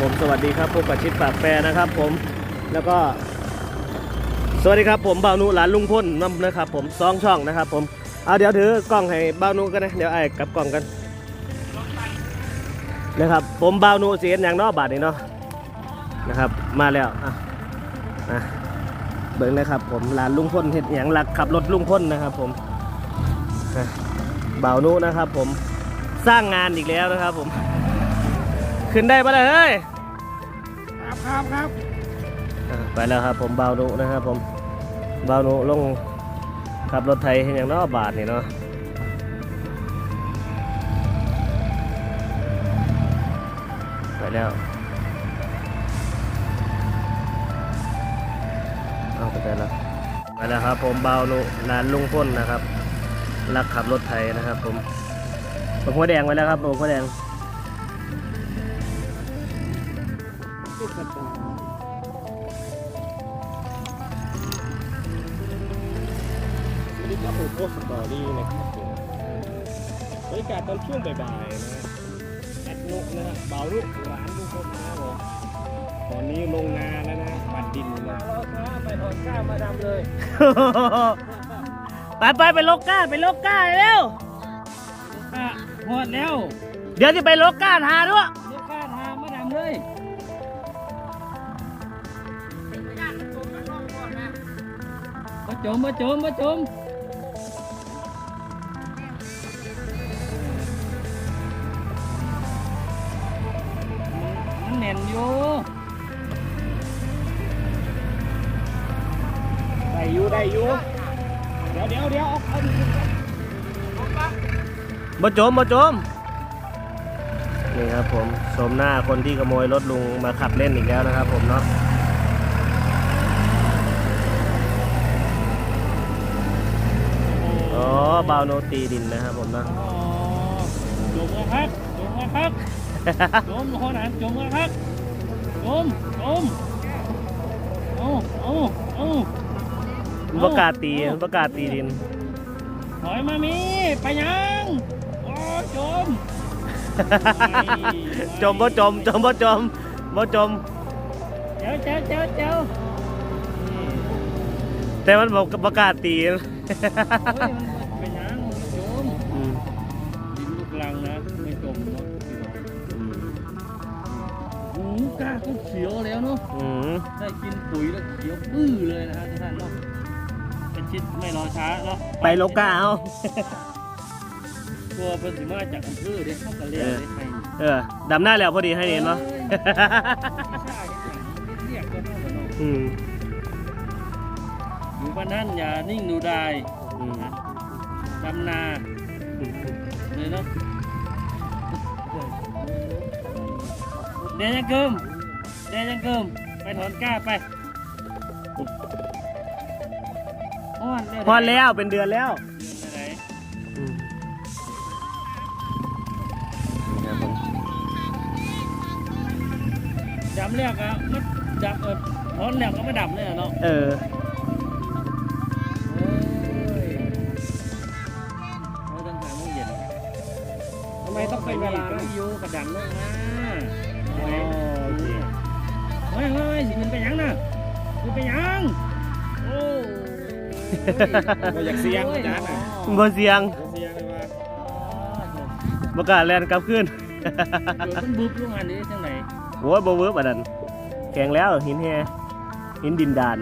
ผมสวัสดีครับพบกับชิดปากแปรนะครับผมแล้วก็ สวัสดีครับผมบ่าวนุหลานลุงพ่นน้ำนะครับผมสองช่องนะครับ ผมเอาเดี๋ยวถือกล้องให้บ่าวนุกันนะเดี๋ยวไอ้กลับกล้องกันนะครับผมบ่าวนุเสียนอย่างนอบาทนี่เนาะนะครับมาแล้วอะอะเบิ่งนะครับผมหลานลุงพ่นเห็ดอย่างหลักขับรถลุงพ่นนะครับ ผมอะบ่าวนุนะครับ ผมสร้างงานอีกแล้วนะครับ ผม ขึ้นได้ปะเลยเฮ้ยครับครับครับอะไปแล้วครับผมบาวนุนะครับผมบาวนุลงขับรถไทยเห็นอย่างเน้อบาทนี่เนาะไปแล้วเอาไปได้แล้วไปแล้วครับผมบาวนุลานลุงพ้นนะครับรักขับรถไทยนะครับ ผมผมหัวแดงไว้แล้วครับผมหัวแดง สวัสดีครับผมโพสต์สตอรี่นะครับผมบรรยากาศตอนช่วงบ่ายๆนะแอดนุกนะฮะบ่าวนุกร้านลูกคนนะครับผมตอนนี้ลงนาแล้วนะปัดดินนะเราช้าไปถอนก้ามาดำเลยไปไปไปโลก้าไปโลก้าเร็วก้าหอดแล้ว เดี๋ยวจะไปโลก้าทาด้วยลูกก้าทามาดำเลย จมมาจมมาจมมันแน่นอยู่ได้อยู่ได้อยู่เดี๋ยวเดี๋ยวเดี๋ยวเอาเอาดิบ่โจมบ่โจมนี่ครับผมสมหน้าคนที่ขโมยรถลุงมาขับเล่นอีกแล้วนะครับผมเนาะ บาวโนตีดินนะครับผมเนาะอ๋อจมนะครับจมนะครับจมหัวหนานจมนะครับจมจมเอาเอาเอามันประกล้าศตีมันประกล้าศตีดินถอยมามีไปยังโอ้จมจมบ่จมจมบ่จมบ่จมเจ้าเจ้าเจ้าเจ้าแต่มันบอกประกล้าศตีเฮ้ยมัน กล้าก็เขียวแล้วเนาะอืมได้กินปุ๋ยแล้วเขียวปื้อเลยนะฮะทุกท่านเนาะเป็นชิดไม่รอช้าเนาะไปโลก้าเอาตัวเป็นสิมาจากอำเภอเด็กเข้ากันเรียกเด็กไทยเออดำหน้าแล้วพอดีให้เห็นเนาะเรียกก็เท่ากันเนาะอืมอยู่บ้านนั่นอย่านิ่งดูได้อืมดำนาเลยเนาะ เดนยังเกิมเดนยังเกิมไปถอนก้าไปอ้อนเร็วพอแล้วเป็นเดือนแล้วไหนอืมครับผมดำเรียกอะมันดำเออถอนเรียกก็ไม่ดำเลยอะเนาะเออเอ้ยเราต้องหาโมงเย็นทำไมต้องเป็นเวลาไปนะอยู่กระดันลงมา บ่อยากเสี่ยงอาจารย์น่ะบ่เสียงเสียเลยว่าบ่กล้าแล่นกลับขึ้นเดี๋ยวมันบุบลงอันนี้จังไหนโอ้ยบ่เวิร์บอันนั้นแข็งแล้วหินแฮหินดินดาน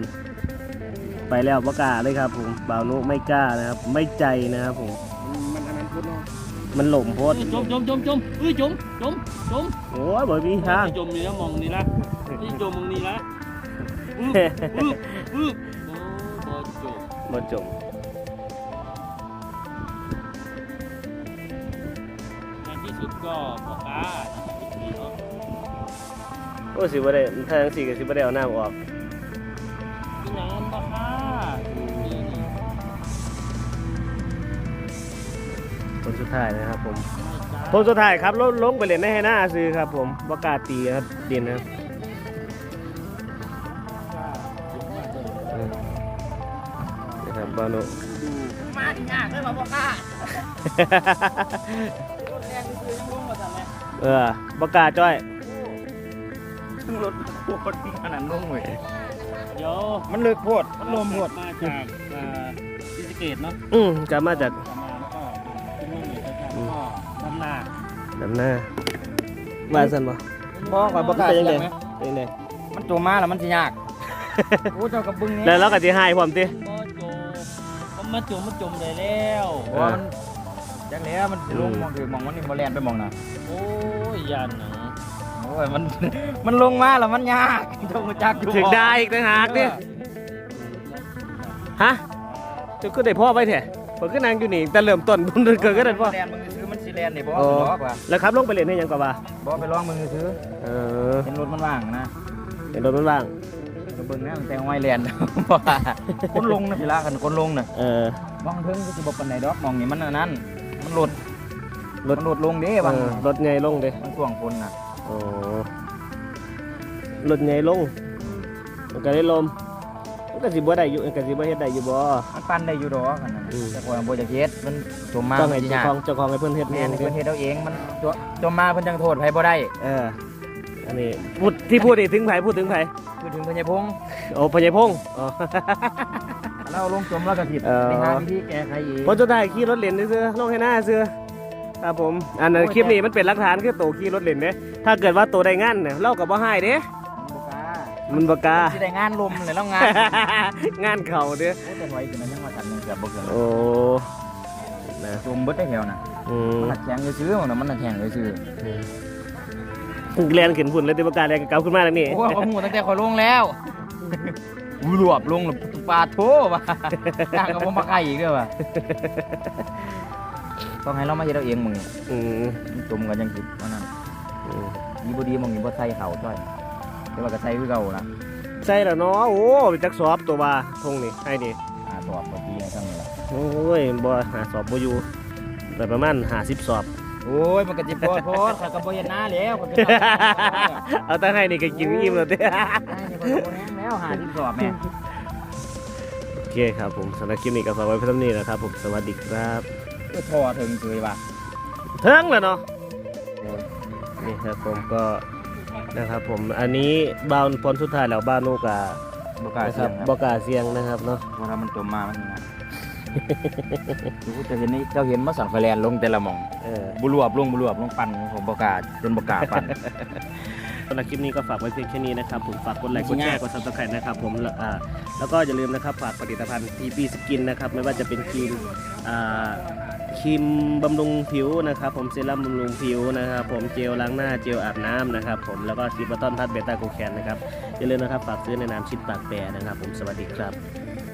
ไปแล้วบ่กล้าเลยครับผมบ่าวนุไม่กล้านะครับ ไม่ใจนะครับผมมันอันนั้นพุทธเนาะมันหล่มโพดจมจมจมจมเอ้ยจมจมจมโอ้ยบ่มีทางจมนี่ละมองนี่ละนี่จมมองนี่ละอึ๊บอึ๊บอึ๊บโอ้บ่จม บ่จมในที่สุดก็บอกกาดีเนาะโอ้สิบ่ได้ถ้าจังซี่ก็สิบ่ได้เอาน้ำออกที่หยังมันบอกกานี่นี่คนสุดท้ายนะครับผมคนสุดท้ายครับลงลงไปเล่นในให้หน้าซื้อครับ ผมบ่กล้าตีครับดินนะครับอืมนะครั บบ่าวนุมาดิยากเลยบอกกาแรงคือยังลงมาทำไมเออบ่กล้าจ้อยทั้งรถโคตรขนาดลงเว้ยเดี๋ยวมันเลิกโพดมันลมโพดมาจากอ่าศรีสะเกดเนาะอืมกลับมาจากกลับมาแล้วก็ขึ้นนู่นเลยนะครับแล้วก็ดำนาดำหน้าว่าสันบ่บ่ข่อยบ่กล้าเป็นเสียังยไงงไหมเป็นยังไงมันโจมมาแล้วมันสิยากโอ้เจ้ากับบึงแล้เนี่วยเราก็สิให้พร้อมติก็โจ มมาจุ่มมาจุ่มเลยแล้วเพราะว่ามันจักแล้วมันสิลงมองถือมองมันนี่บ่แล่นไปมองน่ะโอ้ยยันหนังโอ้ยมันมันลงมาแล้วมันยากเจ้ามาจักอยู่ถึงได้อีกต่างหากดิฮะเจะก็ได้พ่อไว้แท้ผมก็นั่งอยู่นี่แต่เริ่มต้นผมเกิดก็ได้พ่อแล่นมึงซื้อมันสิแล่นนี่บ่โอ้บ่บอกว่าแล้วครับลงไปเรียนให้ยังกว่าว่าบ่ไปลองมึงซื้อเออเห็นรถมันว่างนะเห็นรถมันว่าง ก็เบิ่งนะมันแต่ห้อยแล่นบ่ว่าคนลงนะพี่ละคันคนลงน่ะเออมองเทิงก็สิบ่ปานใดดอกมองนี่มันอันนั้นมันหลดรถมันหลดลงเด้เอบางอรถใหญ่ลงเด้มันช่วงฝนน่ะโอ้รถใหญ่ลงมันก็ได้ลมมันก็สิบ่ได้อยู่มันก็สิบ่เฮ็ดได้อยู่บ่ มันปั่นได้อยู่ดอกอันนั้นอืม แต่ว่าบ่จะเฮ็ดมันจมมาต้องให้มันสิเจ้ายาก ของเจ้าของให้เพิ่นเฮ็ดแม่เองนเด้เพิ่นเฮ็ดเอาเองมันจมมาเพิ่นจังโทษไผบ่ได้ เอออันนี้พูดที่พูดนี่ถึงไผพูดถึงไผ คือถึงพญายพงษ์โอ้พญายพงษ์อ๋อ เราลงจมแล้วก็ผิดเออในหาวิธีแก้ไขเองผมจะได้ขี่รถเล่นซื้อๆลงให้หน้าซื้อครับผม อันนั้นโอ้ยคลิปนี้มันเป็นหลักฐานคือโตขี่รถเล่นเด้ถ้าเกิดว่าโตได้งานเนี่ยเราก็บ่ให้เด้มันบ่กล้ามันบ่กล้าสิได้งานลมเลยแล้วงานงานเขาเด้อโอ้แต่ถอยขึ้นมันยังว่าทันยังเกือบบ่เกินโอ้นะจมเบิดได้แถวน่ะอืมมันหักแข็งซื่อๆมันน่ะมันหักแข็งซื่อ เรียนขึ้นพุ่นเลยติประกล้าศเรียนกับเก่าขึ้นมาแล้วนี่ๆโอ้ยผมหูตั้งแต่ข่อยลงแล้วอู้รวบลงแล้วปาโถว่ะจ้างกับผมมาไกลอีกเด้อว่ะต้องให้เรามาเฮ็ดเอาเองมึงนี่อืมมันจมกันยังคิดว่านั่นอืมดีบ่ดีมึงนี่บ่ใส่เขาจ้อยแต่ว่าก็ใส่คือเก่านะใช่แล้วเนาะโอ้จักสอบตัวว่าทงนี่ให้นี่อ่าตอบบ่ดีในครั้งนี้ล่ะโอ้ยบ่หาสอบบ่อยู่แต่ประมาณ50สอบ โอ้ยมันก็สิโพดโพดข้อยก็บ่เฮ็ดหน้าแล้วข้อยก็เอาแต่ให้นี่ก็กินอิ่มแล้วเด้ได้นี่ข้อยก็บ่แห้งแล้วหาที่สอบแม่ โอเคครับผมสำหรับคลิปนี้ก็ฝากไว้เพียงเท่านี้นะครับผมสวัสดีครับก็ทอถึงเคยว่ะเทิงแล้วเนาะนี่ครับผมก็นะครับผมอันนี้บาวผลสุดท้ายแล้วบ้านนูกาบ่กล้านะคเสี่รัยบงครับบอกล้าเสียงนะครับเนาะ เพราะถ้ามันจมมามันนี่นะ ดูจะเห็นนี่เจ้าเห็นมาสั่นไฟแลนลงแต่ละหม่องเออบุรวบลงบุรวบลงปั่นผมบ่กล้าจนบ่กล้าปั่น สำหรับคลิปนี้ก็ฝากไว้เพียงแค่นี้นะครับผมฝากกดไลค์กดแชร์กดซับสไครต์นะครับผมแล้วอ่าแล้วก็อย่าลืมนะครับฝากผลิตภัณฑ์ TP Skin นะครับไม่ว่าจะเป็นครีมอ่าครีมบำรุงผิวนะครับผมเซรั่มบำรุงผิวนะครับผมเจลล้างหน้าเจลอาบน้ำนะครับผมแล้วก็ครีมบัตตอนทัดเบต้าโกแคนนะครับอย่าลืมนะครับฝากซื้อในนามชิดปากแปรนะครับผมสวัสดีครับ